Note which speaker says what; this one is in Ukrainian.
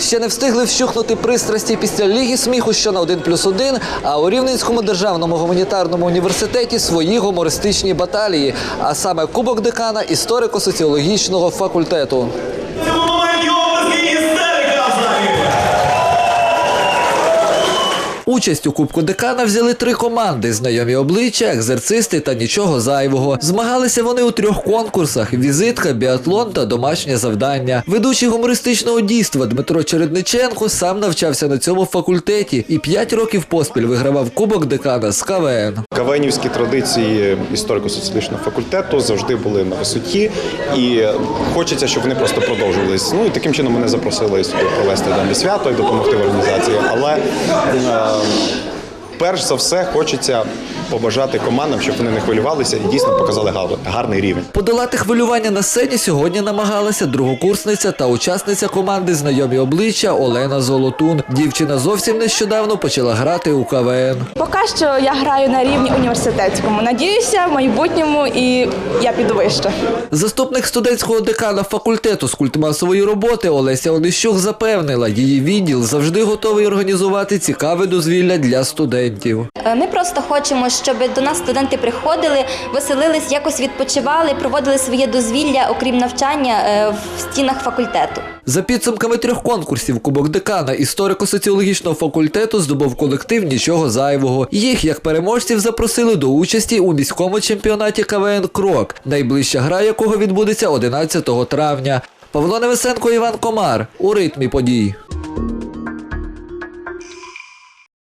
Speaker 1: Ще не встигли вщухнути пристрасті після Ліги сміху, що на 1 плюс 1, а у Рівненському державному гуманітарному університеті свої гумористичні баталії, а саме Кубок декана історико-соціологічного факультету. Участь у Кубку декана взяли три команди: знайомі обличчя, екзерцисти та нічого зайвого. Змагалися вони у трьох конкурсах: візитка, біатлон та домашнє завдання. Ведучий гумористичного дійства Дмитро Чередниченко сам навчався на цьому факультеті і п'ять років поспіль вигравав Кубок декана з КВН.
Speaker 2: Кавенівські традиції історико-соціологічного факультету завжди були на висоті, і хочеться, щоб вони просто продовжувались. Ну і таким чином мене запросили сюди провести дане свято і допомогти в організації. Але е, перш за все хочеться побажати командам, щоб вони не хвилювалися і дійсно показали гарний рівень.
Speaker 1: Подолати хвилювання на сцені сьогодні намагалася другокурсниця та учасниця команди знайомі обличчя Олена Золотун. Дівчина зовсім нещодавно почала грати у КВН.
Speaker 3: Поки що я граю на рівні університетському. Надіюся, в майбутньому і я піду вище.
Speaker 1: Заступник студентського декана факультету з культмасової роботи Олеся Онищук запевнила, її відділ завжди готовий організувати цікаве дозвілля для студентів.
Speaker 4: Е, Ми просто хочемо, щоб до нас студенти приходили, веселились, якось відпочивали, проводили своє дозвілля, окрім навчання е, в стінах факультету.
Speaker 1: За підсумками трьох конкурсів Кубок декана історико-соціологічного факультету здобув колектив нічого зайвого. Їх як переможців запросили до участі у міському чемпіонаті КВН Крок, найближча гра якого відбудеться 11 травня. Павло Невесенко, Іван Комар у ритмі подій.